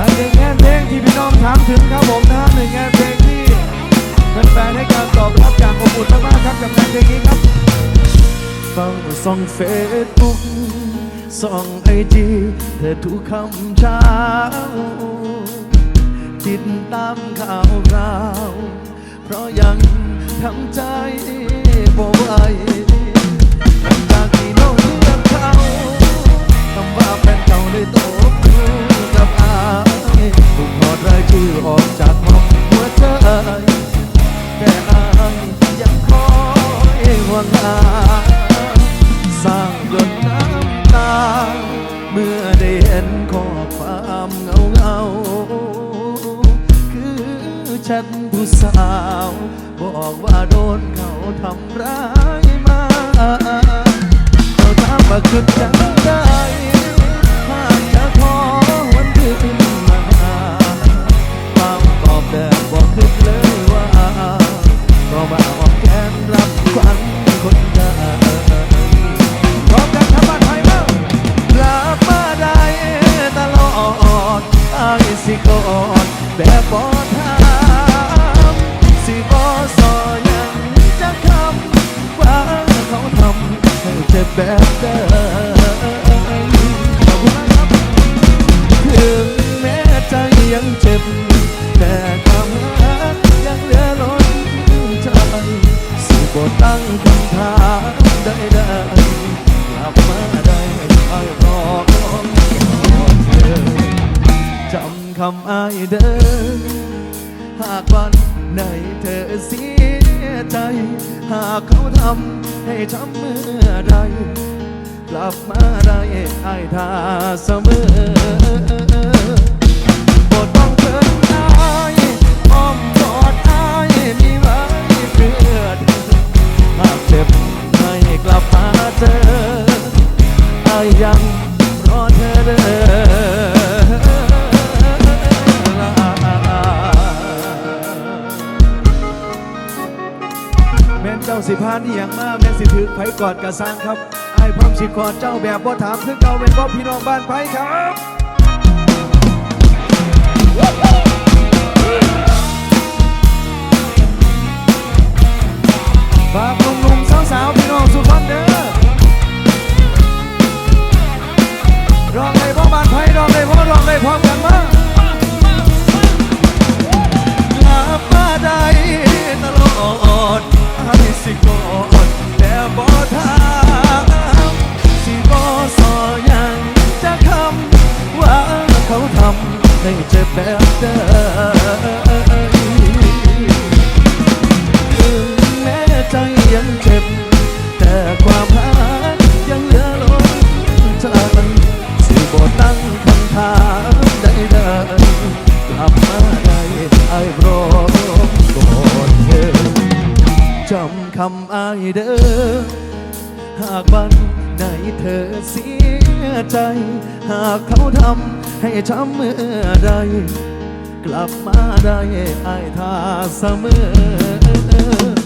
และหนึ่แง่เพลงที่พี่น้องถามถึงครับผมนะหนึ่งง่เพลงที่แฟนๆให้การตอบรับจากอบอุ่นมากๆครับกับงานเพลงนี้ครับฟังส่องเฟซบุ๊กส่องไอจีเธอทุกคำเช้าติดตามข่าวราว เพราะยังทำใจบ่ไหวหลังจากที่น้อง เห็นข้อความเงาเงาๆคือฉันผู้สาว บอกว่าโดนเขาทำร้ายมาเขาถามว่าคือจัง สิกอนแบบบอถามสิบอสอยังจะคำว่าเขาทำให้เจ็บแบบเดิม คำอายเดิหากวันไหนเธอเสียใจ หากเขาทำให้ช้ำเมื่อใดกลับมาได้ไอ้ายท่าเสมอ สิพานที่ยังมาแม่สิถือไผกอดกระซังครับไอ้พร้อมสิกอดเจ้าแบบบ่ถามถึงเก่าเป็นบ่พี่น้องบ้านไผครับ แบบเดิมถึงแม้ใจยังเจ็บ แต่ความรักยังเหลือล้นใจสิบ่ตั้งคำถามใดๆกลับมาได้ไอ้รอกอดเธอจำคำอ้ายเด้อหากวัน ไหนเธอเสียใจ หากเขาทำให้ช้ำเมื่อใด กลับมาได้ไอ้ายท่าเสมอ